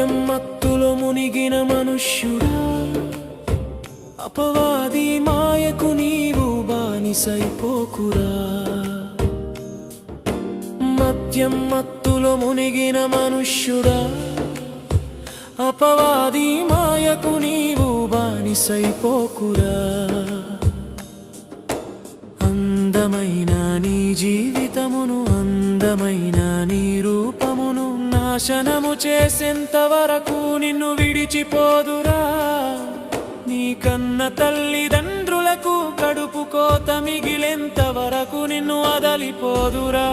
మద్యం మత్తులో మునిగిన మనుష్యుడా. అపవాది మాయకు నీవు బానిసైపోకురా. మద్యం మత్తులో మునిగిన మనుష్యుడా. అపవాది మాయకు నీవు బానిసైపోకురా. అందమైన నీ జీవితమును అందమైన నాశనము చేసేంత వరకు నిన్ను విడిచిపోదురా. నీ కన్న తల్లిదండ్రులకు కడుపు కోత మిగిలేంత వరకు నిన్ను అదలిపోదురా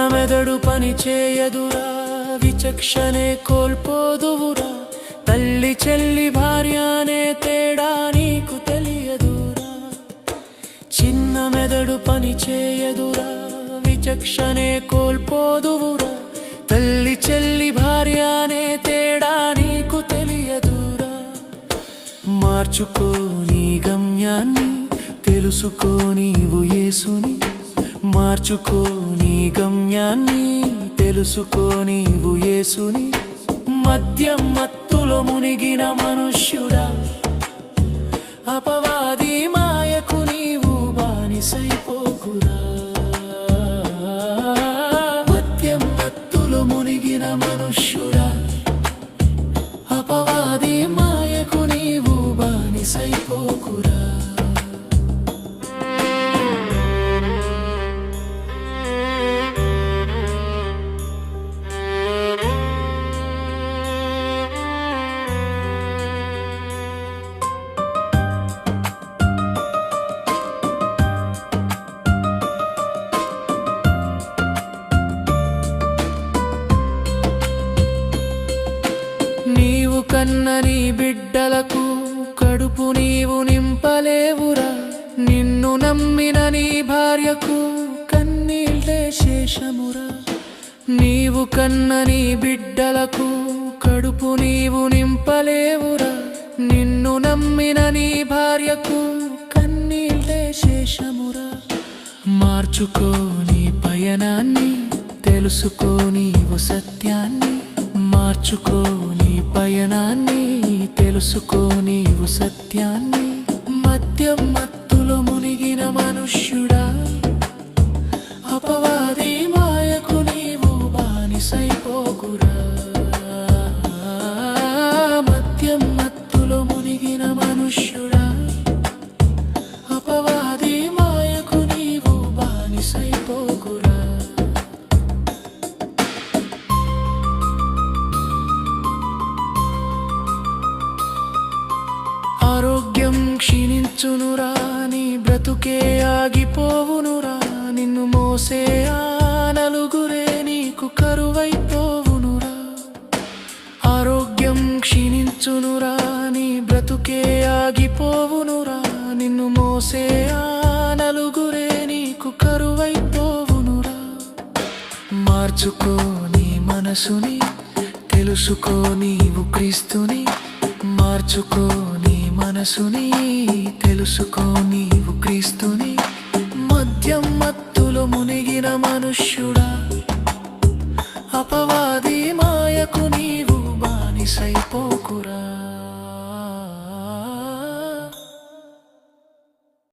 చిన్న మెదడు పని చేయదురా విచక్షణే కోల్పోదువురా. తల్లి చెల్లి భార్య అనే తేడా నీకు తెలియదురా. చిన్న మెదడు పని చేయదురా విచక్షణే కోల్పోదువురా. తల్లి చెల్లి భార్య అనే తేడా నీకు తెలియదురా. మార్చుకో నీ గమ్యాన్ని తెలుసుకో నీవు యేసుని. మార్చుకో నీ గమ్యాన్ని తెలుసుకో నీవు యేసుని. మద్యం మత్తులో మునిగిన మనుష్యుడా అపవాది మాయకు నీవు బానిసైపోకురా. మద్యం మత్తులో మునిగిన మనుష్యుడా అపవాది మాయకు నీవు బానిసైపో కన్న నీ బిడ్డలకు కడుపు నీవు నింపలేవురా. నిన్ను నమ్మిన నీ భార్యకు కన్నీళ్ళే శేషమురా. నీవు కన్న నీ బిడ్డలకు కడుపు నీవు నింపలేవురా. నిన్ను నమ్మిన నీ భార్యకు కన్నీళ్ళే శేషమురా. మార్చుకో నీ పయనాన్ని తెలుసుకో నీవు సత్యాన్ని. మార్చుకో నీ పయనాన్ని తెలుసుకో నీవు సత్యాన్ని. మద్యం క్షీణించునురా నీ బ్రతుకే ఆగిపోవునురా నిన్ను మోసే ఆ నలుగురే నీకు కరువైపోవునురా. ఆరోగ్యం క్షీణించునురా నీ బ్రతుకే ఆగిపోవునురా నిన్ను మోసే ఆ నలుగురే నీకు కరువైపోవునురా. మార్చుకో నీ మనసుని తెలుసుకో నీవు క్రీస్తుని మార్చుకో మనసుని తెలుసుకో నీవు క్రీస్తుని. మద్యం మత్తులు మునిగిన మనుష్యుడా.